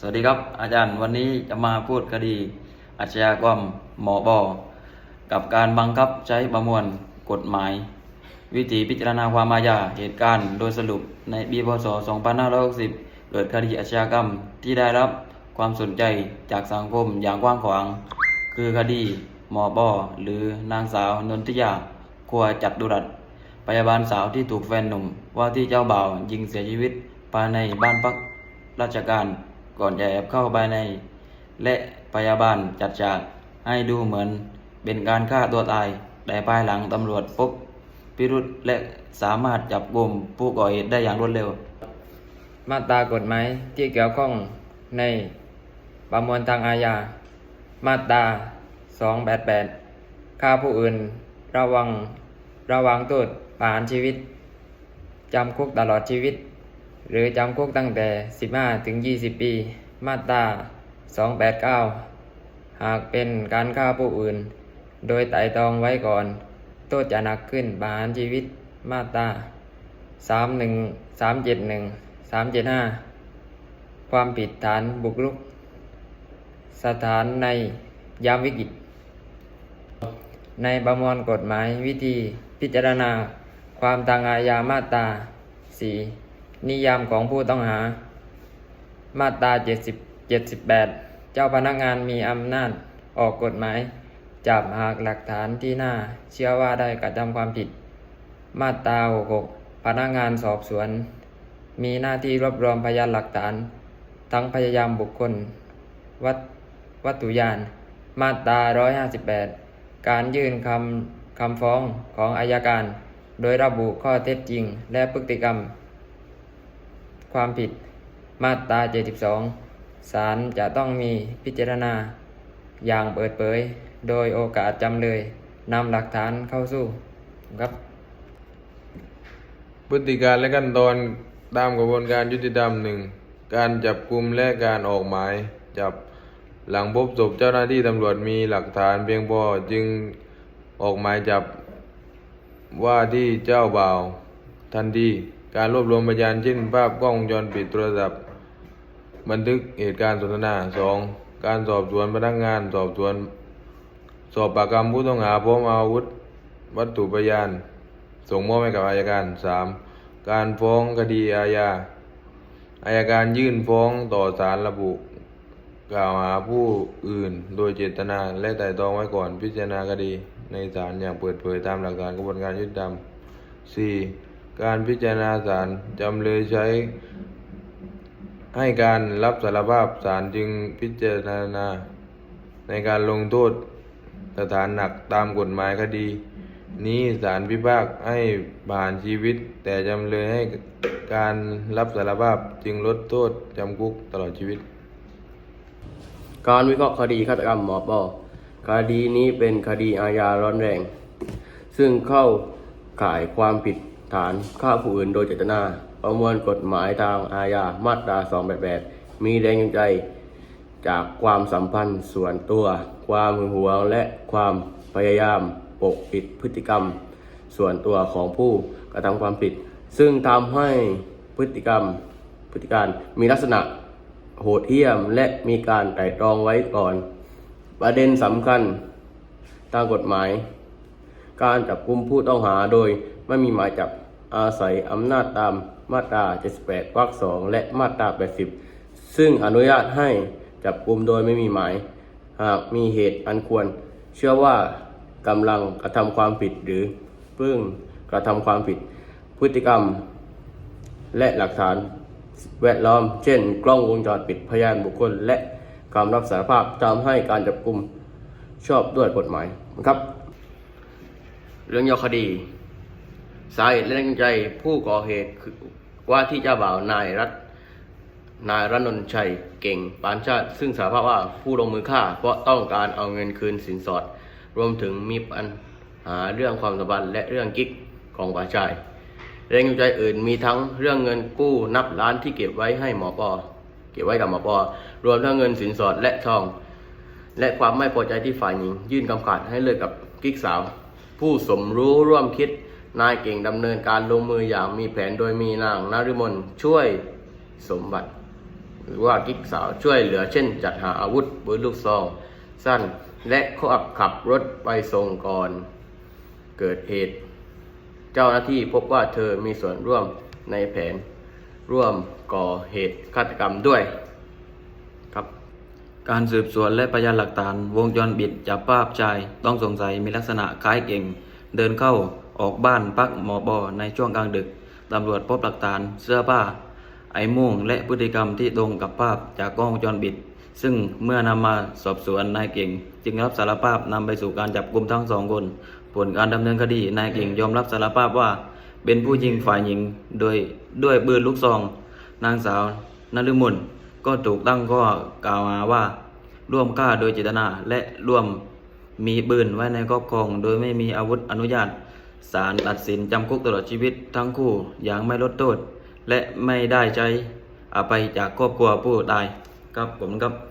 สวัสดีครับ อาจารย์วันนี้จะมาพูดคดีอาชญากรรมหมอบอกับการบังคับใช้ประมวลกฎหมาย วิธีพิจารณาความอาญาเหตุการณ์โดยสรุปในปีพศ 2560 เกิดคดีอาชญากรรมที่ได้รับความสนใจจากสังคมอย่างกว้างขวาง คือคดีหมอบอหรือนางสาวนนทิยาครัวจัดดุรัตพยาบาลสาวที่ถูกแฟนหนุ่ม ว่าที่เจ้าบ่าวยิงเสียชีวิตภายในบ้านพักราชการ ก่อนจะแอบเข้าไปใน และพยาบาลจัดฉากให้ดูเหมือนเป็นการฆ่าตัวตาย แต่ภายหลังตำรวจพบพิรุษและสามารถจับกลุ่มผู้ก่อเหตุได้อย่างรวดเร็ว มาตรากฎหมายที่เกี่ยวข้องในประมวลทางอาญา มาตรา 288ฆ่าผู้อื่นระวังระวังโทษประหารชีวิต จำคุกตลอดชีวิต หรือจำคุกตั้งแต่ 15 ถึง 20 ปี มาตรา 289 หากเป็นการฆ่าผู้อื่น โดยไต่ตองไว้ก่อน โทษจะหนักขึ้นประหารชีวิต มาตราสามหนึ่งสามเจ็ดหนึ่งสามเจ็ดห้าความผิดฐานบุกรุก สถานในยามวิกฤต ในประมวลกฎหมายวิธีพิจารณาความทางอาญามาตราสี่ นิยามของผู้ต้องหา มาตราเจ็ดสิบเจ็ดสิบแปดเจ้าพนักงานมีอำนาจออกกฎหมาย จับหากหลักฐานที่น่าเชื่อว่าได้กระทำความผิด มาตรา66 พนักงานสอบสวน มีหน้าที่รวบรวมพยานหลักฐาน ทั้งพยายามบุคคล วัตวัตถุยาน มาตรา 158 การยื่นคำคำฟ้องของอายการ โดยระบุข้อเท็จจริงและพฤติกรรม ความผิดมาตรา 72 ศาลจะต้องมีพิจารณา อย่างเปิดเผย โดยโอกาสจำเลยนำหลักฐานเข้าสู้ครับ พฤติการและขั้นตอนตามกระบวนการยุติธรรมหนึ่งการจับกลุ่มและการออกหมายจับหลังพบศพเจ้าหน้าที่ตำรวจมีหลักฐานเพียงพอจึงออกหมายจับว่าที่เจ้าบ่าวทันที การรวบรวมพยานเช่น ภาพกล้องวงจรปิดโทรศัพท์บันทึกเหตุการณ์สนทนาสองการสอบสวนพนักงานสอบสวน สอบปากคำผู้ต้องหาพร้อมอาวุธ วัตถุพยาน ส่งมอบให้กับอายการ 3. การฟ้องคดีอาญาอายการยื่นฟ้องต่อศาลระบุ กล่าวหาผู้อื่นโดยเจตนาและไต่ตรองไว้ก่อนพิจารณาคดี ในศาลอย่างเปิดเผยตามหลักฐานกระบวนการยุติธรรม 4. การพิจารณาศาลจำเลยใช้ ให้การรับสารภาพศาลจึงพิจารณา ในการลงโทษสถานหนักตามกฎหมายคดี นี้ศาลพิพากษาให้ผ่านชีวิต แต่จำเลยให้การรับสารภาพจึงลดโทษจำคุกตลอดชีวิต การวิเคราะห์คดีฆาตกรรมหมอปอคดีนี้เป็นคดีอาญาร้อนแรง ซึ่งเข้าข่ายความผิด ฐานฆ่าผู้อื่นโดยเจตนา ประมวลกฎหมายทางอาญามาตรา288 มีแรงจูงใจ จากความสัมพันธ์ส่วนตัว ความหึงหวงและความพยายามปกปิดพฤติกรรม ส่วนตัวของผู้กระทำความผิด ซึ่งทำให้พฤติกรรมพฤติการมีลักษณะโหดเหี้ยมและมีการไตร่ตรองไว้ก่อน ประเด็นสำคัญตามกฎหมาย การจับกุมผู้ต้องหาโดย ไม่มีหมายจับอาศัยอำนาจตามมาตรา 78 วรรค 2 และมาตรา 80 ซึ่งอนุญาตให้จับกลุมโดยไม่มีหมาย หากมีเหตุอันควร เชื่อว่ากำลังกระทำความผิดหรือเพิ่งกระทำความผิด พฤติกรรม และหลักฐานแวดล้อม เช่น กล้องวงจรปิดพยานบุคคล และคำรับสารภาพทำให้การจับกลุมชอบด้วยกฎหมายนะครับ เรื่องย่อคดี สาเหตุและแรงใจผู้ก่อเหตุคือว่าที่เจ้าบ่าวนายรัตนายรนนชัยเก่งปานชาติ ซึ่งสารภาพว่าผู้ลงมือฆ่า เพราะต้องการเอาเงินคืนสินสอด รวมถึงมีปัญหาเรื่องความสัมพันธ์และเรื่องกิ๊กของฝ่ายชายแรงจูงใจอื่นมีทั้งเรื่องเงินกู้นับล้านที่เก็บไว้ให้หมอปอเก็บไว้กับหมอปอรวมทั้งเงินสินสอดและทอง และความไม่พอใจที่ฝ่ายหญิง ยื่นคำขาดให้เลิกกับกิ๊กสาว ผู้สมรู้ร่วมคิด นายเก่งดำเนินการลงมืออย่างมีแผนโดยมีนางนฤมลช่วยสมบัติ หรือว่ากิ๊กสาวช่วยเหลือเช่น จัดหาอาวุธปืนลูกซอง สั้น และขับขับรถไปส่งก่อน เกิดเหตุ เจ้าหน้าที่พบว่าเธอมีส่วนร่วมในแผนร่วมก่อเหตุฆาตกรรมด้วยครับการสืบสวนและพยานหลักฐานวงจรปิดจับภาพชายต้องสงสัยมีลักษณะคล้ายเก่ง เดินเข้า ออกบ้านพักหมอบอในช่วงกลางดึก ตำรวจพบหลักฐานเสื้อผ้า ไอ้ม่วงและพฤติกรรมที่ตรงกับภาพจากกล้องวงจรปิด ซึ่งเมื่อนำมาสอบสวนนายเก่ง จึงรับสารภาพนำไปสู่การจับกลุ่มทั้งสองคน ผลการดำเนินคดีนายเก่งยอมรับสารภาพว่า เป็นผู้ยิงฝ่ายหญิงโดยด้วยปืนลูกซอง นางสาวนฤมลก็ถูกตั้งข้อกล่าวหาว่า ร่วมฆ่าโดยเจตนาและร่วมมีปืนไว้ในครอบครอง โดยไม่มีอาวุธอนุญาต ศาลตัดสินจำคุกตลอดชีวิตทั้งคู่อย่างไม่ลดโทษ และไม่ได้ใจอภัยจากครอบครัวผู้ตายครับผมครับ